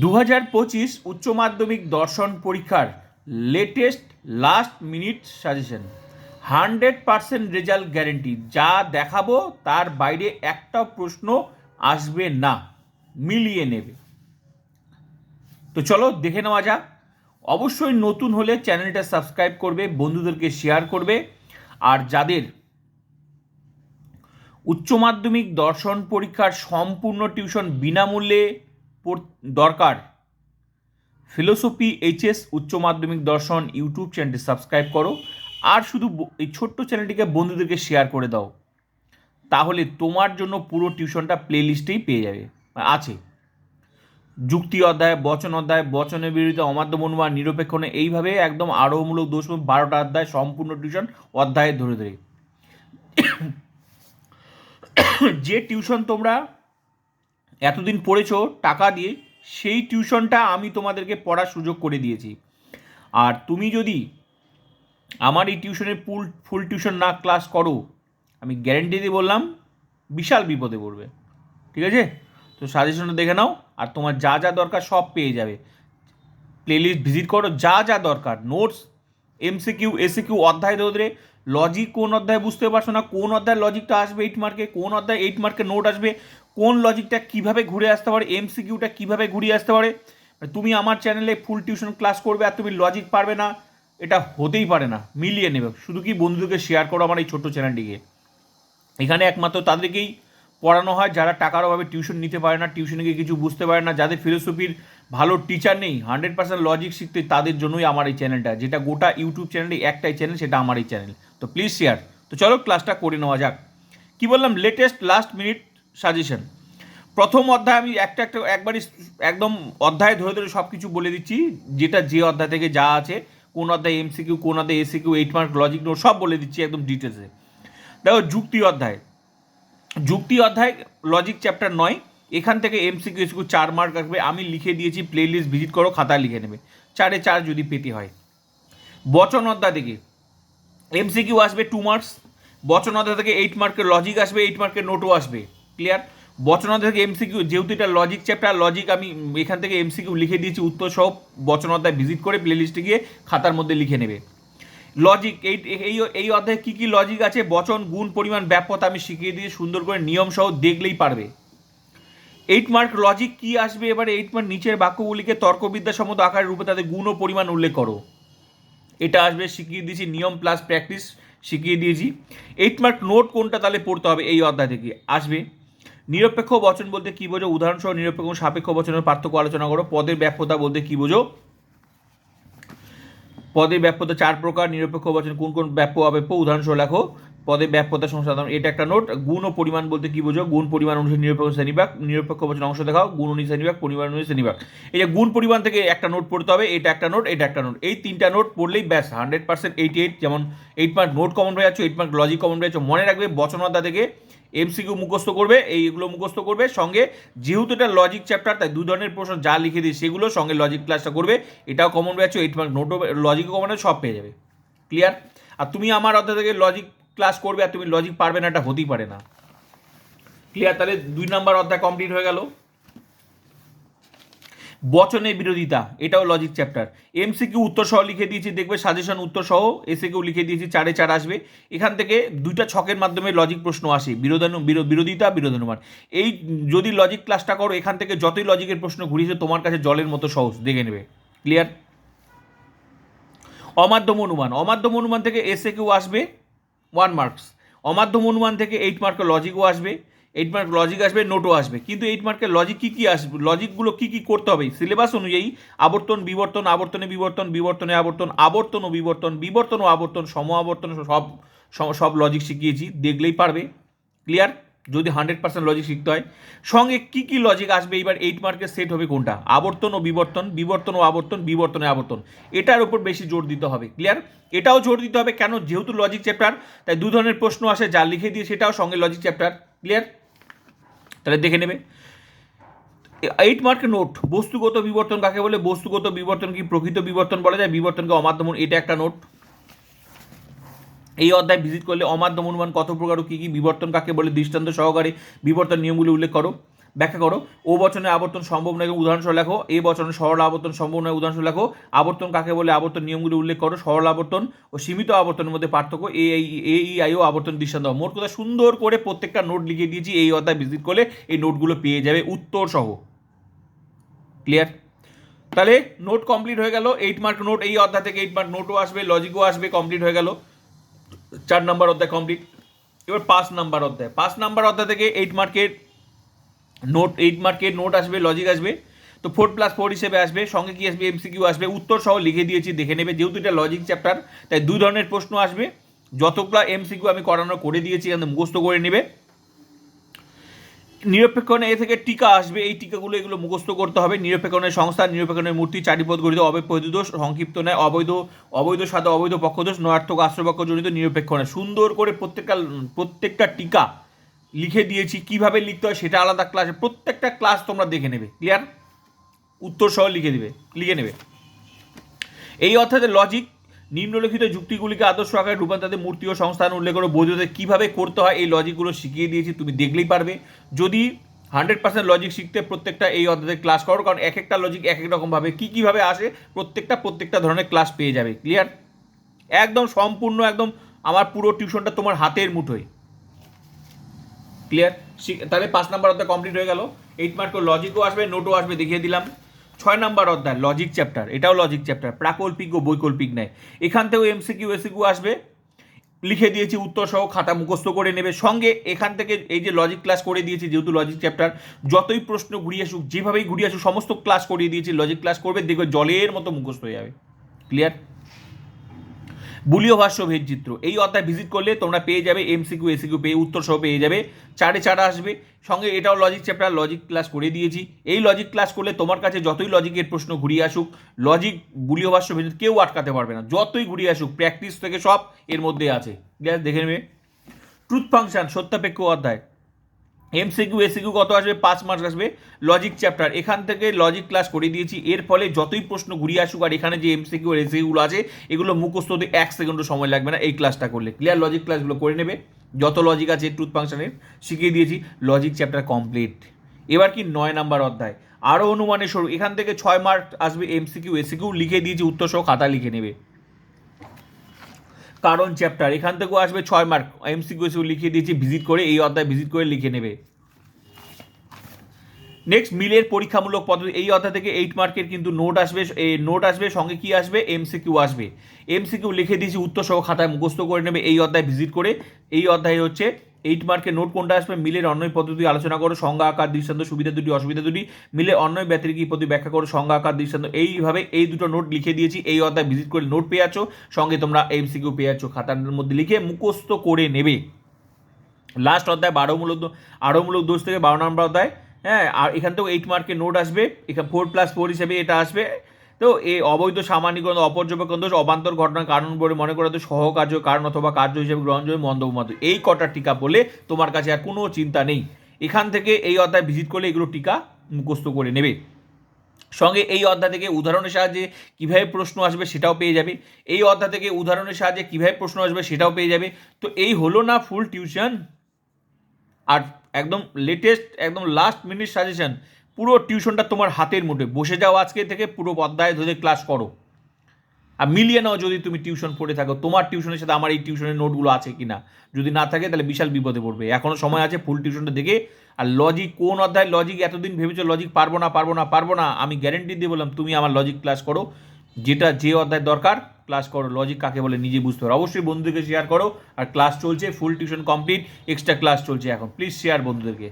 দু হাজার পঁচিশ উচ্চ মাধ্যমিক দর্শন পরীক্ষার latest last minute suggestion hundred percent result guarantee যা দেখাবো, তার বাইরে একটা প্রশ্ন আসবে না। মিলিয়ে নেবে। তো চলো, দেখে নেওয়া যাক। অবশ্যই নতুন হলে চ্যানেলটা সাবস্ক্রাইব করবে, বন্ধুদেরকে শেয়ার করবে। আর যাদের উচ্চ মাধ্যমিক দর্শন পরীক্ষার সম্পূর্ণ টিউশন বিনামূল্যে দরকার। ফিলোসফি, এইচএস, উচ্চ মাধ্যমিক দর্শন, ইউটিউব চ্যানেলটি সাবস্ক্রাইব করো। আর শুধু এই ছোট্ট চ্যানেলটিকে বন্ধুদেরকে শেয়ার করে দাও। তাহলে তোমার জন্য পুরো টিউশনটা প্লেলিস্টেই পেয়ে যাবে। আছে। যুক্তি অধ্যায়, বচন অধ্যায়, বচনের বিরুদ্ধে অমাধ্য মনুমান নিরপেক্ষণে এইভাবে একদম আরোহমূলক দোষ বারোটা অধ্যায় সম্পূর্ণ টিউশন অধ্যায়ে ধরে ধরে। যে টিউশন তোমরা এতদিন পড়েছো, টাকা দিয়ে সেই টিউশনটা আমি তোমাদেরকে পড়ার সুযোগ করে দিয়েছি। আর তুমি যদি আমার এই টিউশনের ফুল ফুল টিউশন না ক্লাস করো, আমি গ্যারেন্টি দিয়ে বললাম, বিশাল বিপদে পড়বে। ঠিক আছে? তো সাজেশনটা দেখে নাও, আর তোমার যা যা দরকার সব পেয়ে যাবে। প্লেলিস্ট ভিজিট করো, যা যা দরকার নোটস এমসিকিউ এসিকিউ অধ্যায় ধরে লজিক কোন অধ্যায় বুঝতে পারছ না? কোন অধ্যায় লজিকটা আসবে এইট মার্কে কোন অধ্যায় এইট মার্কে নোট আসবে? কোন লজিকটা কীভাবে ঘুরে আসতে পারে? এমসিকিউটা কীভাবে ঘুরিয়ে আসতে পারে? মানে তুমি আমার চ্যানেলে ফুল টিউশন ক্লাস করবে আর তুমি লজিক পারবে না। এটা হতেই পারে না। মিলিয়ে নেবে। শুধু কি বন্ধুদেরকে শেয়ার করো আমার এই ছোট্ট চ্যানেলটিকে এখানে একমাত্র তাদেরকেই পড়ানো হয় যারা টাকার অভাবে টিউশন নিতে পারে না টিউশনে গিয়ে কিছু বুঝতে পারে না, যাদের ফিলোসফির ভালো টিচার নেই হান্ড্রেড পার্সেন্ট লজিক শিখতে তাদের জন্যই আমার এই চ্যানেলটা যেটা গোটা ইউটিউব চ্যানেলে একটাই চ্যানেল সেটা আমার এই চ্যানেল তো প্লিজ শেয়ার তো চলো ক্লাসটা করে নেওয়া যাক। কি বললাম? লেটেস্ট লাস্ট মিনিট সাজেশন প্রথম অধ্যায় আমি একটা একটা একবারই একদম অধ্যায় ধরে ধরে সব কিছু বলে দিচ্ছি, যেটা যে অধ্যায় থেকে যা আছে, কোন অধ্যায় এমসিকিউ কোন অধ্যায় এসিকিউ এইট মার্ক লজিক নোট সব বলে দিচ্ছি একদম ডিটেলসে দেখো যুক্তি অধ্যায়। যুক্তি অধ্যায় লজিক চ্যাপ্টার নয় এখান থেকে এমসিকিউ এসিকিউ চার মার্ক আসবে। আমি লিখে দিয়েছি প্লে লিস্ট ভিজিট করো খাতা লিখে নেবে। চারে চার যদি পেতে হয়। বচন অধ্যায় থেকে। এমসিকিউ আসবে টু মার্কস বচন অধ্যায় থেকে এইট মার্কের লজিক আসবে এইট মার্কের নোটও আসবে। ক্লিয়ার বচন অধ্যায় থেকে এমসিকিউ যেহেতু এটা লজিক চ্যাপ্টার লজিক আমি এখান থেকে এমসিকিউ লিখে দিয়েছি, উত্তর সহ বচন অধ্যায় ভিজিট করে প্লে লিস্টে গিয়ে খাতার মধ্যে লিখে নেবে। লজিক এই এই এই অধ্যায়ে কী কী লজিক আছে? বচন, গুণ, পরিমাণ, ব্যাপকতা আমি শিখিয়ে দিয়ে সুন্দর করে নিয়ম সহ দেখলেই পারবে। এইট মার্ক লজিক কি আসবে? এবারে এইট মার্ক নিচের বাক্যগুলিকে তর্কবিদ্যা সম্মত আকারের রূপে তাদের গুণ ও পরিমাণ উল্লেখ করো। এটা আসবে, শিখিয়ে দিয়েছি, নিয়ম প্লাস প্র্যাকটিস শিখিয়ে দিয়েছি। এইট মার্ক নোট কোনটা তাহলে পড়তে হবে এই অধ্যায় থেকে। আসবে, নিরপেক্ষ বচন বলতে কী বোঝো? উদাহরণসহ নিরপেক্ষ সাপেক্ষ বচনের পার্থক্য আলোচনা করো। পদের ব্যাপ্যতা বলতে কী বোঝো? পদের ব্যাপ্যতা চার প্রকার, নিরপেক্ষ বচন কোন কোন ব্যাপ্য অব্যাপ্য উদাহরণসহ লেখো। পদের ব্যাপ্যতা সংসাধন এটা একটা নোট। গুণ ও পরিমাণ বলতে কি বোঝো গুণ, পরিমাণ অনুসারে নিরপেক্ষ শ্রেণীভাগ নিরপেক্ষ বচন অংশ দেখাও। গুণ অনুযায়ী শ্রেণীভাগ পরিমাণ অনুযায়ী শ্রেণীভাগ এই যে গুণ, পরিমাণ থেকে একটা নোট পড়তে হবে, এটা একটা নোট, এটা একটা নোট। এই তিনটা নোট পড়লেই ব্যাস হান্ড্রেড পার্সেন্ট এইটি এইট যেমন এইট মার্ক নোট কমন হয়ে যাচ্ছে এইট মার্ক লজিক কমন হয়ে যাচ্ছে, মনে রাখবে বচনতা থেকে এমসিকিউ মুখস্থ করবে, এইগুলো মুখস্থ করবে, সঙ্গে যেহেতু এটা লজিক চ্যাপ্টার তাই দু ধরনের প্রশ্ন যা লিখে দিই সেগুলো সঙ্গে লজিক ক্লাসটা করবে। এটাও কমন ব্যাচ এইট মার্ক নোটও লজিকও কমন সব পেয়ে যাবে। ক্লিয়ার আর তুমি আমার অধ্যায় থেকে লজিক ক্লাস করবে আর তুমি লজিক পারবে না, এটা হতেই পারে না। ক্লিয়ার তাহলে দুই নাম্বার অধ্যায় কমপ্লিট হয়ে গেল। বচনের বিরোধিতা, এটাও লজিক চ্যাপ্টার এমসিকিউ উত্তর সহ লিখে দিয়েছি, দেখবে সাজেশন উত্তর সহ এসে এসিকিউ লিখে দিয়েছি, চারে চার আসবে। এখান থেকে দুইটা ছকের মাধ্যমে লজিক প্রশ্ন আসে, বিরোধানু বিরো- বিরোধিতা, বিরোধানুমান। এই যদি লজিক ক্লাসটা করো, এখান থেকে যতই লজিকের প্রশ্ন ঘুরিয়েছে, তোমার কাছে জলের মতো সহজ, দেখে নেবে। ক্লিয়ার অমাধ্যম অনুমান অমাধ্যম অনুমান থেকে এসে কেউ আসবে। ওয়ান মার্কস অমাধ্যম অনুমান থেকে এইট মার্কের লজিকও আসবে এইট মার্ক লজিক আসবে নোটও আসবে। কিন্তু এইট মার্কের লজিক কী কী আসবে লজিকগুলো কী কী করতে হবে? সিলেবাস অনুযায়ী আবর্তন, বিবর্তন, আবর্তনে বিবর্তন, বিবর্তনে আবর্তন আবর্তন ও বিবর্তন বিবর্তন ও আবর্তন, সম আবর্তন, সব সব- লজিক শিখিয়েছি, দেখলেই পারবে। ক্লিয়ার যদি হান্ড্রেড পার্সেন্ট লজিক শিখতে হয়। সঙ্গে কি কি লজিক আসবে? এইবার এইট মার্কের সেট হবে কোনটা? আবর্তন ও বিবর্তন। বিবর্তন ও আবর্তন, বিবর্তনে আবর্তন। এটার উপর বেশি জোর দিতে হবে। ক্লিয়ার এটাও জোর দিতে হবে কেন? যেহেতু লজিক চ্যাপ্টার তাই দু ধরনের প্রশ্ন আসে, যা লিখে দিয়ে সেটাও সঙ্গে লজিক চ্যাপ্টার ক্লিয়ার তাহলে দেখে নেবে। এইট মার্কের নোট বস্তুগত বিবর্তন কাকে বলে? বস্তুগত বিবর্তন কি প্রকৃত বিবর্তন বলা যায়? বিবর্তনকে অমাধ্যম এটা একটা নোট এই অধ্যায় ভিজিট করলে অমাধ্যম অনুমান কত প্রকার ও কী কী বিবর্তন কাকে বলে দৃষ্টান্ত সহকারে বিবর্তন নিয়মগুলি উল্লেখ করো। ব্যাখ্যা করো। ও বচনে আবর্তন সম্ভব নয় উদাহরণসহ লেখো। এ বচনে সরল আবর্তন সম্ভব নয় উদাহরণসহ লেখো। আবর্তন কাকে বলে? আবর্তন নিয়মগুলি উল্লেখ করো। সরল আবর্তন ও সীমিত আবর্তনের মধ্যে পার্থক্য। এ এ, ই, আই, ও আবর্তন দৃষ্টান্ত। মোট কথা সুন্দর করে প্রত্যেকটা নোট লিখে দিয়েছি। এই অধ্যায় ভিজিট করলে এই নোটগুলো পেয়ে যাবে। উত্তর সহ। ক্লিয়ার তাহলে নোট কমপ্লিট হয়ে গেল। এইট মার্ক নোট এই অধ্যায় থেকে এইট মার্ক নোটও আসবে লজিকও আসবে কমপ্লিট হয়ে গেল। চার নাম্বার অধ্যায় কমপ্লিট এবার পাঁচ নাম্বার অধ্যায়। পাঁচ নাম্বার অধ্যায় থেকে এইট মার্কের নোট এইট মার্কের নোট আসবে লজিক আসবে। তো ফোর প্লাস ফোর হিসেবে আসবে, সঙ্গে কি আসবে এমসিকিউ আসবে, উত্তর সহ লিখে দিয়েছি, দেখে নেবে। যেহেতু এটা লজিক চ্যাপ্টার তাই দুই ধরনের প্রশ্ন আসবে। যতগুলো এমসিকিউ আমি করানো, করে দিয়েছি, এখানে মুখস্থ করে নেবে। নিরপেক্ষণে এ থেকে টিকা আসবে। এই টিকাগুলো এগুলো মুখস্থ করতে হবে। নিরপেক্ষণের সংস্থা, নিরপেক্ষণের মূর্তি, চারিপদ গঠিত অবৈধ দোষ, সংক্ষিপ্ত নেয় অবৈধ অবৈধ সাদা, অবৈধ পক্ষদোষ নয়ার্থক আশ্রয়পক্ষ জড়িত নিরপেক্ষণে। সুন্দর করে প্রত্যেকটা প্রত্যেকটা টিকা লিখে দিয়েছি। কীভাবে লিখতে হয় সেটা আলাদা ক্লাসে প্রত্যেকটা ক্লাস তোমরা দেখে নেবে। ক্লিয়ার উত্তর সহ লিখে দিবে। লিখে নেবে। এই অর্থাৎ লজিক নিম্নলিখিত যুক্তিগুলিকে আদর্শ আকারে রূপান্তরিত মূর্তি ও সংস্থান উল্লেখ করে বৈধতা কীভাবে করতে হয়, এই লজিকগুলো শিখিয়ে দিয়েছি, তুমি দেখলেই পারবে। যদি হান্ড্রেড পার্সেন্ট লজিক শিখতে প্রত্যেকটা এই অধ্যায়ে ক্লাস করো, কারণ এক একটা লজিক এক এক রকমভাবে কী কীভাবে আসে, প্রত্যেকটা প্রত্যেকটা ধরনের ক্লাস পেয়ে যাবে ক্লিয়ার একদম সম্পূর্ণ, একদম আমার পুরো টিউশনটা তোমার হাতের মুঠোয়। ক্লিয়ার তাহলে পাঁচ নাম্বার অধ্যায় কমপ্লিট হয়ে গেল। এইট মার্ক লজিকও আসবে নোটও আসবে, দেখিয়ে দিলাম। ছয় নম্বর অধ্যায় লজিক চ্যাপ্টার এটাও লজিক চ্যাপ্টার প্রাকল্পিক ও বৈকল্পিক নেয় এখান থেকেও এমসিকিউ এসিকিউ আসবে, লিখে দিয়েছি উত্তর সহ খাতা মুখস্থ করে নেবে। সঙ্গে এখান থেকে এই যে লজিক ক্লাস করে দিয়েছি, যেহেতু লজিক চ্যাপ্টার যতই প্রশ্ন ঘুরিয়ে আসুক, যেভাবেই ঘুরিয়ে আসুক, সমস্ত ক্লাস করিয়ে দিয়েছি লজিক ক্লাস করবে, দেখবে জলের মতো মুখস্থ হয়ে যাবে। ক্লিয়ার বুলীয় ভাষ্য ভেদচিত্র এই অধ্যায় ভিজিট করলে তোমরা পেয়ে যাবে এমসিকিউ এসিকিউ পেয়ে উত্তর সহ পেয়ে যাবে। চারে চারা আসবে। সঙ্গে এটাও লজিক চ্যাপ্টার লজিক ক্লাস করে দিয়েছি। এই লজিক ক্লাস করলে তোমার কাছে যতই লজিকের প্রশ্ন ঘুরিয়ে আসুক লজিক বুলীয় ভাষ্য ভেদ কেউ আটকাতে পারবে না। যতই ঘুরিয়ে আসুক প্র্যাকটিস থেকে সব এর মধ্যে আছে। গ্যাস দেখে নেবে। ট্রুথ ফাংশন সত্যাপেক্ষ অধ্যায়। এমসিকিউ এসিকিউ কত আসবে? পাঁচ মার্কস আসবে। লজিক চ্যাপ্টার এখান থেকে লজিক ক্লাস করে দিয়েছি। এর ফলে যতই প্রশ্ন ঘুরিয়ে আসুক, আর এখানে যে এমসিকিউ আর এসিকিউগুলো আছে, এগুলো মুখস্থ হতে এক সেকেন্ডও সময় লাগবে না এই ক্লাসটা করলে। ক্লিয়ার লজিক ক্লাসগুলো করে নেবে। যত লজিক আছে ট্রুথ ফাংশনের শিখিয়ে দিয়েছি। লজিক চ্যাপ্টার কমপ্লিট এবার কি নয় নাম্বার অধ্যায়? আরও অনুমানের শুরু। এখান থেকে ছয় মার্ক আসবে এমসিকিউ এসিকিউ লিখে দিয়েছি, উত্তর সহ খাতা লিখে নেবে। কারণ চ্যাপ্টার এখান থেকেও আসবে ছয় মার্ক এমসিকিউ লিখিয়ে দিয়েছি ভিজিট করে, এই অধ্যায় ভিজিট করে লিখে নেবে। নেক্সট মিলের পরীক্ষামূলক পদ্ধতি। এই অধ্যায় থেকে এইট মার্কের কিন্তু নোট আসবে নোট আসবে, সঙ্গে কি আসবে? এমসিকিউ আসবে। এমসিকিউ লিখে দিয়েছি উত্তর সহ খাতায় মুখস্থ করে নেবে, এই অধ্যায় ভিজিট করে। এই অধ্যায় হচ্ছে এইট মার্কের নোট কোনটা আসবে? মিলের অন্যয় পদ্ধতি আলোচনা করো, সংজ্ঞা, আকার, দৃষ্টান্ত, সুবিধা দুটি, অসুবিধা দুটি। মিলে অন্যয় ব্যতিরিকী পদ্ধতি ব্যাখ্যা করো, সংজ্ঞা, আকার, দৃষ্টান্ত। এইভাবে এই দুটো নোট লিখে দিয়েছি, এই অধ্যায় ভিজিট করে নোট পেয়ে আছো, সঙ্গে তোমরা এমসিকিউ পেয়ে আছো, খাতার মধ্যে লিখে মুখস্থ করে নেবে। লাস্ট অধ্যায়, বারো মূলক আরও মূলক দোষ থেকে বারো নম্বর অধ্যায়। হ্যাঁ আর এখান থেকেও এইট মার্কের নোট আসবে, এখানে ফোর প্লাস ফোর হিসেবে এটা আসবে। তো এই অবৈধ সামান্যীকরণ, অপর্যবেক্ষণ দোষ, অবান্তর ঘটনার কারণ বলে মনে করা তো সহকার্য কারণ অথবা কার্য হিসেবে গ্রহণযোগ্য মন্দবমত এই কটা টিকা বলে তোমার কাছে আর কোনো চিন্তা নেই। এখান থেকে এই অধ্যায় ভিজিট করলে এগুলো টিকা মুখস্থ করে নেবে। সঙ্গে এই অধ্যায় থেকে উদাহরণের সাহায্যে কীভাবে প্রশ্ন আসবে সেটাও পেয়ে যাবে। এই অধ্যায় থেকে উদাহরণের সাহায্যে কীভাবে প্রশ্ন আসবে সেটাও পেয়ে যাবে। তো এই হলো না ফুল টিউশন আর একদম লেটেস্ট একদম লাস্ট মিনিট সাজেশন পুরো টিউশনটা তোমার হাতের মুঠে বসে যাও আজকে থেকে, পুরো অধ্যায় ধরে ক্লাস করো। আর মিলিয়ে নাও যদি তুমি টিউশন পড়ে থাকো, তোমার টিউশনের সাথে আমার এই টিউশনের নোটগুলো আছে কি না যদি না থাকে, তাহলে বিশাল বিপদে পড়বে। এখনও সময় আছে ফুল টিউশনটা দেখে। আর লজিক কোন অধ্যায় লজিক এতদিন ভেবেছো? লজিক পারব না পারব না পারব না। আমি গ্যারেন্টি দিয়ে বললাম, তুমি আমার লজিক ক্লাস করো। যেটা যে অধ্যায় দরকার ক্লাস করো। লজিক কাকে বলে? নিজে বুঝতে পারো অবশ্যই বন্ধুদেরকে শেয়ার করো। আর ক্লাস চলছে full tuition complete extra class চলছে এখন। প্লিজ শেয়ার বন্ধুদেরকে।